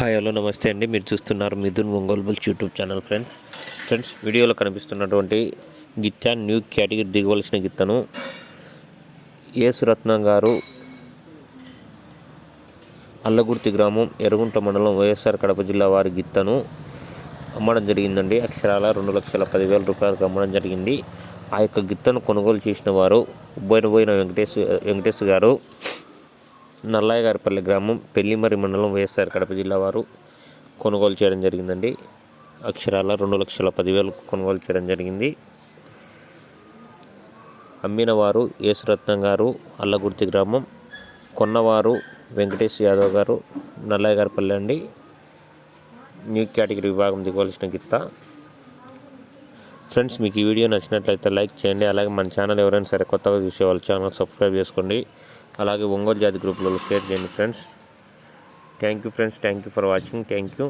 Hi hello నమస్తే అండి. మీరు చూస్తున్నారు Mithun Ongole bulls YouTube channel friends. Friends వీడియోలో కనిపిస్తున్నటువంటి గిత్త న్యూ కేటగిరీ దిగవలసిన గిత్తను యేసురత్నం గారు అల్లగుర్తి గ్రామం ఎరుగుంట మండలం వైఎస్ఆర్ కడప జిల్లా వారి గిత్తను అమ్మడం జరిగిందండి. అక్షరాల రెండు లక్షల పదివేల రూపాయలకు అమ్మడం జరిగింది. ఆ యొక్క గిత్తను కొనుగోలు చేసిన వారు బోయినబోయిన వెంకటేష్ వెంకటేష్ గారు. నల్లాయగారిపల్లి గ్రామం పెళ్ళిమరి మండలం వైఎస్ఆర్ కడప జిల్లా వారు కొనుగోలు చేయడం జరిగిందండి. అక్షరాల రెండు లక్షల పదివేలకు కొనుగోలు చేయడం జరిగింది. అమ్మిన వారు యేసురత్నం గారు అల్లగుర్తి గ్రామం. కొన్నవారు వెంకటేష్ యాదవ్ గారు నల్లయ్యగారిపల్లి అండి. న్యూ కేటగిరీ విభాగం దిగవలసిన గిత్త. ఫ్రెండ్స్ మీకు ఈ వీడియో నచ్చినట్లయితే లైక్ చేయండి. అలాగే మన ఛానల్ ఎవరైనా సరే కొత్తగా చూసే వాళ్ళు ఛానల్ సబ్స్క్రైబ్ చేసుకోండి. అలాగే ఒంగోలు జాతి గ్రూప్లలో షేర్ చేయండి friends. Thank you friends thank you for watching thank you